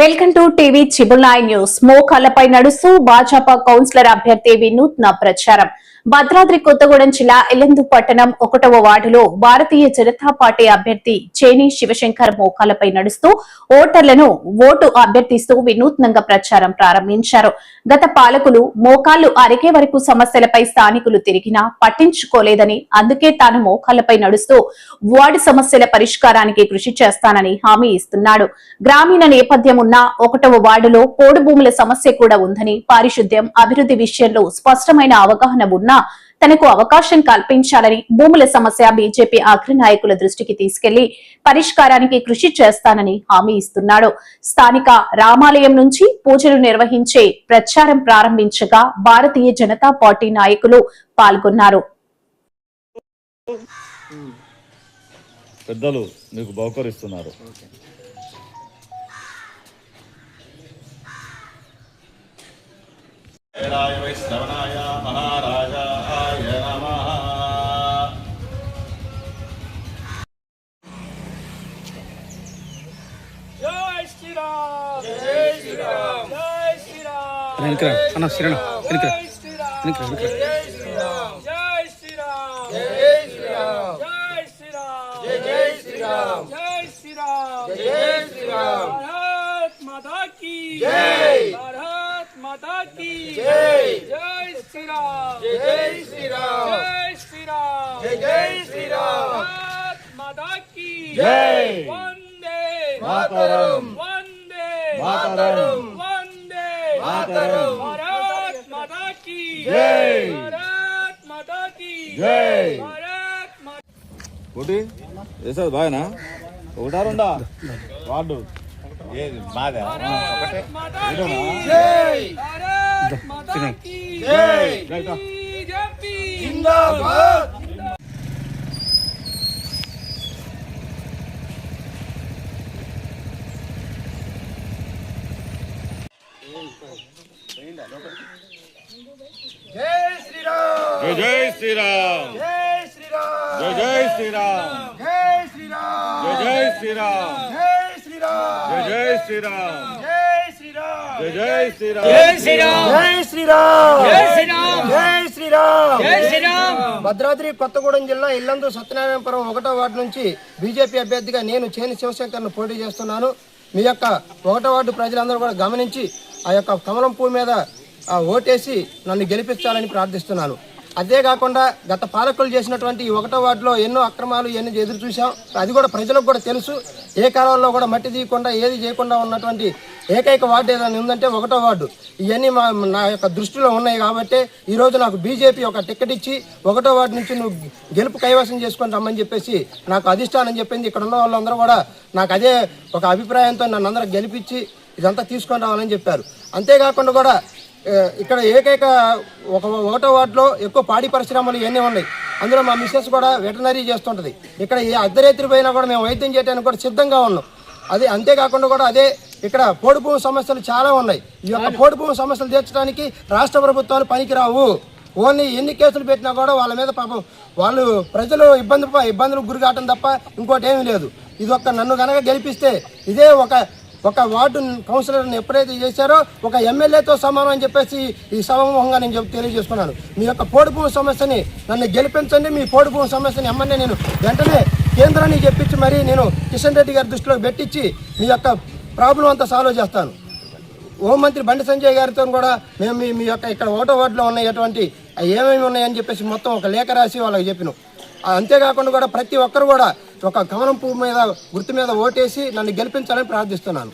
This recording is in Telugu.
వెల్కమ్ టు టీవీ చిబుల్ నైన్ న్యూస్. మోకాళ్ళపై నడుస్తూ భాజపా కౌన్సిలర్ అభ్యర్థి వినూత్న ప్రచారం. భద్రాద్రి కొత్తగూడెం జిల్లా ఎల్లందు పట్టణం ఒకటవ వార్డులో భారతీయ జనతా పార్టీ అభ్యర్థి చేని శివశంకర్ మోకాలపై నడుస్తూ ఓటర్లను ఓటు అభ్యర్థిస్తూ వినూత్నంగా ప్రచారం ప్రారంభించారు. గత పాలకులు మోకాళ్ళు అరిగే వరకు సమస్యలపై స్థానికులు తిరిగినా పట్టించుకోలేదని అందుకే తాను మోకాళ్ళపై నడుస్తూ వార్డు సమస్యల పరిష్కారానికి కృషి చేస్తానని హామీ ఇస్తున్నాడు. గ్రామీణ నేపథ్యం ఉన్న ఒకటవ వార్డులో పోడు భూముల సమస్య కూడా ఉందని పారిశుద్ధ్యం అభివృద్ధి విషయంలో స్పష్టమైన అవగాహన ఉన్నా తనకు అవకాశం కల్పించాలని భూముల సమస్య బీజేపీ అగ్రనాయకుల దృష్టికి తీసుకెళ్ళి పరిష్కారానికి కృషి చేస్తానని హామీ ఇస్తున్నాడు. స్థానిక రామాలయం నుంచి పూజలు నిర్వహించే ప్రచారం ప్రారంభించగా భారతీయ జనతా పార్టీ నాయకులు పాల్గొన్నారు. పెద్దలు మీకు బహుకరిస్తున్నారు. వేలాయ వైష్ణవనాయ మహారాజాయ శ్రీరామ్ జై శ్రీరామ్ జై శ్రీరామ్ వెనకరా అన్న శ్రీరామ్ వెనకరా వెనకరా వెనకరా జై శ్రీరామ్ జై శ్రీరామ్ జై శ్రీరామ్ జై శ్రీరామ్ జై శ్రీరామ్ జై శ్రీరామ్ జై శ్రీరామ్ భారత్ మాతా కీ జై భారత్ మాతా కీ జై జై శ్రీరామ్ జై శ్రీరామ్ జై శ్రీరామ్ జై శ్రీరామ్ భారత్ మాతా కీ జై వందే మాతరం మాతరం వందే మాతరం భారత్ మాతా కీ జై. భారత్ మాతా కీ జై. భారత్ మాతా ఒకటి వేసేది బాగానా? ఒకటా రెండా? వార్డు. ఏది మాదే? ఒకటే. జై. భారత్ మాతా కీ జై. జై జిందాబాద్. జై శ్రీరామ్ జై జై శ్రీరామ్ జై శ్రీరామ్ జై జై శ్రీరామ్ జై శ్రీరామ్ జై జై శ్రీరామ్ జై శ్రీరామ్ జై జై శ్రీరామ్ జై శ్రీరామ్ జై జై శ్రీరామ్ జై శ్రీరామ్ జై శ్రీరామ్ జై శ్రీరామ్ జై శ్రీరామ్ భద్రాద్రి కొత్తగూడెం జిల్లా ఇల్లందు సత్యనారాయణపురం ఒకటో వార్డు నుంచి బీజేపీ అభ్యర్థిగా నేను చేని శివశంకర్ను పోటీ చేస్తున్నాను మీ యొక్క ఒకటో వార్డు ప్రజలందరూ కూడా గమనించి ఆ యొక్క కమలం పువ్వు మీద ఆ, ఓటేసి నన్ను గెలిపించాలని ప్రార్థిస్తున్నాను. అదే కాకుండా గత పాలకులు చేసినటువంటి ఈ ఒకటో వార్డులో ఎన్నో అక్రమాలు ఇవన్నీ ఎదురు చూసాం అది కూడా ప్రజలకు కూడా తెలుసు. ఏ కాలంలో కూడా మట్టి తీయకుండా ఏది చేయకుండా ఉన్నటువంటి ఏకైక వార్డు ఏదైనా ఉందంటే ఒకటో వార్డు. ఇవన్నీ మా నా యొక్క దృష్టిలో ఉన్నాయి కాబట్టి ఈరోజు నాకు బీజేపీ ఒక టికెట్ ఇచ్చి ఒకటో వార్డు నుంచి నువ్వు గెలుపు కైవసం చేసుకొని రమ్మని చెప్పేసి నాకు అధిష్టానం చెప్పింది. ఇక్కడ ఉన్న వాళ్ళందరూ కూడా నాకు అదే ఒక అభిప్రాయంతో నన్ను అందరూ గెలిపించి ఇదంతా తీసుకొని రావాలని చెప్పారు. అంతేకాకుండా కూడా ఇక్కడ ఏకైక ఒక ఒకటో వార్డులో ఎక్కువ పాడి పరిశ్రమలు ఇవన్నీ ఉన్నాయి. అందులో మా మిస్సెస్ కూడా వెటనరీ చేస్తుంటుంది. ఇక్కడ ఏ అర్ధరేత్రి పోయినా కూడా మేము వైద్యం చేయడానికి కూడా సిద్ధంగా ఉన్నాం. అది అంతేకాకుండా కూడా అదే ఇక్కడ పోడు భూమి సమస్యలు చాలా ఉన్నాయి. ఈ యొక్క పోడు భూమి సమస్యలు తీర్చడానికి రాష్ట్ర ప్రభుత్వాలు పనికిరావు. ఓన్లీ ఎన్ని కేసులు పెట్టినా కూడా వాళ్ళ మీద పాపం వాళ్ళు ప్రజలు ఇబ్బంది ఇబ్బందులకు గురి కావటం తప్ప ఇంకోటి ఏమీ లేదు. ఇది ఒక్క నన్ను కనుక గెలిపిస్తే ఇదే ఒక ఒక వార్డు కౌన్సిలర్ని ఎప్పుడైతే చేశారో ఒక ఎమ్మెల్యేతో సమానం అని చెప్పేసి ఈ సమూహంగా నేను చెప్ తెలియజేసుకున్నాను. మీ యొక్క పోడు భూమి సమస్యని నన్ను గెలిపించండి మీ పోడు భూమి సమస్యని ఎమ్మెల్యే నేను వెంటనే కేంద్రాన్ని చెప్పించి మరీ నేను కిషన్ రెడ్డి గారి దృష్టిలో పెట్టించి మీ యొక్క ప్రాబ్లం అంతా సాల్వ్ చేస్తాను. హోంమంత్రి బండి సంజయ్ గారితో కూడా మేము మీ మీ యొక్క ఇక్కడ ఓటో వార్డులో ఉన్నటువంటి ఏమేమి ఉన్నాయని చెప్పేసి మొత్తం ఒక లేఖ రాసి వాళ్ళకి చెప్పినాం. అంతేకాకుండా కూడా ప్రతి ఒక్కరు కూడా ఒక గమనం మీద గుర్తు మీద ఓటేసి నన్ను గెలిపించాలని ప్రార్థిస్తున్నాను.